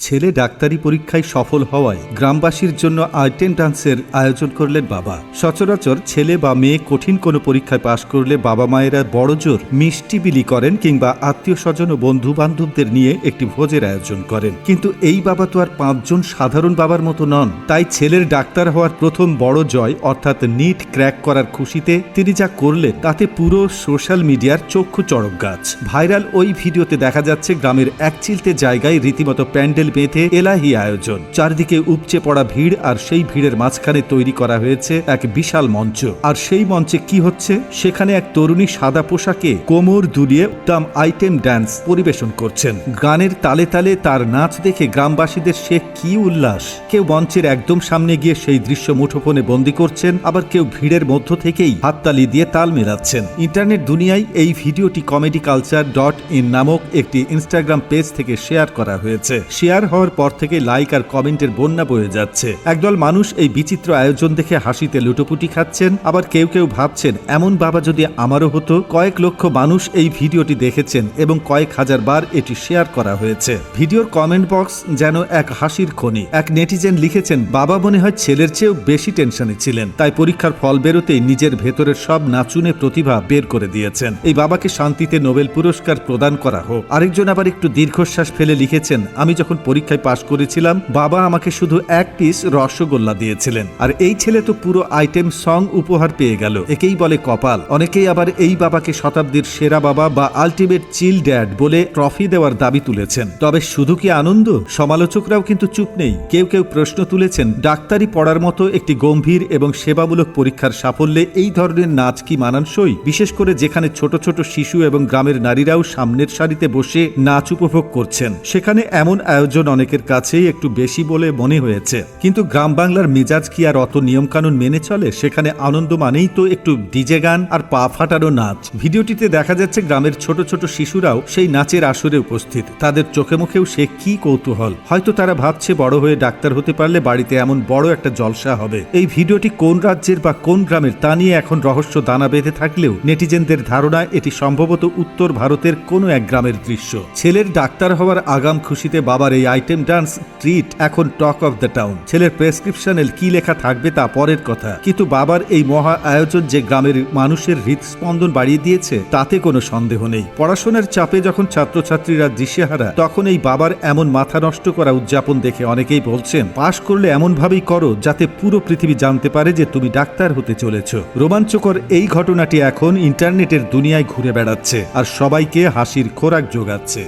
ছেলে ডাক্তারি পরীক্ষায় সফল হওয়ায় গ্রামবাসীর জন্য আইটেম ডান্সের আয়োজন করলেন বাবা। সচরাচর ছেলে বা মেয়ে কঠিন কোনো পরীক্ষায় পাশ করলে বাবা মায়েরা বড় জোর মিষ্টি বিলি করেন কিংবা আত্মীয় স্বজন ও বন্ধু বান্ধবদের নিয়ে একটি ভোজের আয়োজন করেন। কিন্তু এই বাবা তো আর পাঁচজন সাধারণ বাবার মতো নন। তাই ছেলের ডাক্তার হওয়ার প্রথম বড় জয়, অর্থাৎ নিট ক্র্যাক করার খুশিতে তিনি যা করলেন তাতে পুরো সোশ্যাল মিডিয়ার চক্ষু চড়ক গাছ। ভাইরাল ওই ভিডিওতে দেখা যাচ্ছে গ্রামের এক চিলতে জায়গায় রীতিমতো প্যান্ডেল বেঁধে এলাহি আয়োজন। চারদিকে উপচে পড়া ভিড় আর সেই ভিড়ের মাঝখানে তৈরি করা হয়েছে এক বিশাল মঞ্চ। আর সেই মঞ্চে কি হচ্ছে? সেখানে এক তরুণী সাদা পোশাকে কোমর দুলিয়ে উত্তম আইটেম ড্যান্স পরিবেশন করছেন। গানের তালে তালে তার নাচ দেখে গ্রামবাসীদের সে কি উল্লাস। কেউ মঞ্চের একদম সামনে গিয়ে সেই দৃশ্য মুঠোফোনে বন্দি করছেন, আবার কেউ ভিড়ের মধ্য থেকেই হাততালি দিয়ে তাল মেলাচ্ছেন। ইন্টারনেট দুনিয়ায় এই ভিডিওটি কমেডি কালচার ডট ইন নামক একটি ইনস্টাগ্রাম পেজ থেকে শেয়ার করা হয়েছে। শেয়ার হওয়ার পর থেকে লাইক আর কমেন্টের বন্যা বয়ে যাচ্ছে। একদল মানুষ এই বিচিত্র আয়োজন দেখে হাসিতে লুটোপুটি খাচ্ছেন, আবার কেউ কেউ ভাবছেন, এমন বাবা যদি আমারও হতো? কয়েক লক্ষ মানুষ এই ভিডিওটি দেখেছেন এবং কয়েক হাজার বার এটি শেয়ার করা হয়েছে। ভিডিওর কমেন্ট বক্স যেন এক হাসির খনি। এক নেটিজেন লিখেছেন, বাবা মনে হয় ছেলের চেয়েও বেশি টেনশনে ছিলেন, তাই পরীক্ষার ফল বেরোতেই নিজের ভেতরের সব নাচুনে প্রতিভা বের করে দিয়েছেন। এই বাবাকে শান্তিতে নোবেল পুরস্কার প্রদান করা হোক। আরেকজন আবার একটু দীর্ঘশ্বাস ফেলে লিখেছেন, আমি যখন পরীক্ষায় পাশ করেছিলাম, বাবা আমাকে শুধু এক পিস রসগোল্লা দিয়েছিলেন। আর এই ছেলে তো পুরো আইটেম সং উপহার পেয়ে গেল। একেই বলে কপাল। অনেকেই আবার এই বাবাকে শতাব্দীর সেরা বাবা বা আলটিমেট চিল ড্যাড বলে ট্রফি দেওয়ার দাবি তুলেছেন। তবে শুধু কি আনন্দ? সমালোচকরাও কিন্তু চুপ নেই। কেউ কেউ প্রশ্ন তুলেছেন, ডাক্তারি পড়ার মতো একটি গম্ভীর এবং সেবামূলক পরীক্ষার সাফল্যে এই ধরনের নাচ কি মানানসই? বিশেষ করে যেখানে ছোট ছোট শিশু এবং গ্রামের নারীরাও সামনের সারিতে বসে নাচ উপভোগ করছেন। সেখানে এমন আয়োজন অনেকের কাছেই একটু বেশি বলে মনে হয়েছে। কিন্তু গ্রাম বাংলার মেজাজ কি আর অত নিয়মকানুন মেনে চলে? সেখানে আনন্দ মানেই তো একটু ডিজে গান আর পা ফাটানো নাচ। ভিডিওটিতে দেখা যাচ্ছে গ্রামের ছোট ছোট শিশুরাও সেই নাচের আসরে উপস্থিত। তাদের চোখে মুখেও সে কি কৌতূহল। হয়তো তারা ভাবছে বড় হয়ে ডাক্তার হতে পারলে বাড়িতে এমন বড় একটা জলসা হবে। এই ভিডিওটি কোন রাজ্যের বা কোন গ্রামের তা নিয়ে এখন রহস্য দানা বেঁধে থাকলেও নেটিজেনদের ধারণা এটি সম্ভবত উত্তর ভারতের কোনো এক গ্রামের দৃশ্য। ছেলের ডাক্তার হওয়ার আগাম খুশিতে বাবার এই আইটেম ডান্স ট্রিট, এখন টক অফ দ্য টাউন। ছেলের প্রেসক্রিপশনে কি লেখা থাকবে তা পরের কথা। কিন্তু বাবার এই মহা আয়োজন যে গ্রামের মানুষের হৃদস্পন্দন বাড়িয়ে দিয়েছে, তাতে কোনো সন্দেহ নেই। পড়াশোনার চাপে যখন ছাত্রছাত্রীরা দিশেহারা তখন এই বাবার এমন মাথা নষ্ট করা উদযাপন দেখে অনেকেই বলছেন, পাশ করলে এমন ভাবেই করো, যাতে পুরো পৃথিবী জানতে পারে যে তুমি ডাক্তার হতে চলেছ। রোমাঞ্চকর এই ঘটনাটি এখন ইন্টারনেটের দুনিয়ায় ঘুরে বেড়াচ্ছে, আর সবাইকে হাসির খোরাক যোগাচ্ছে।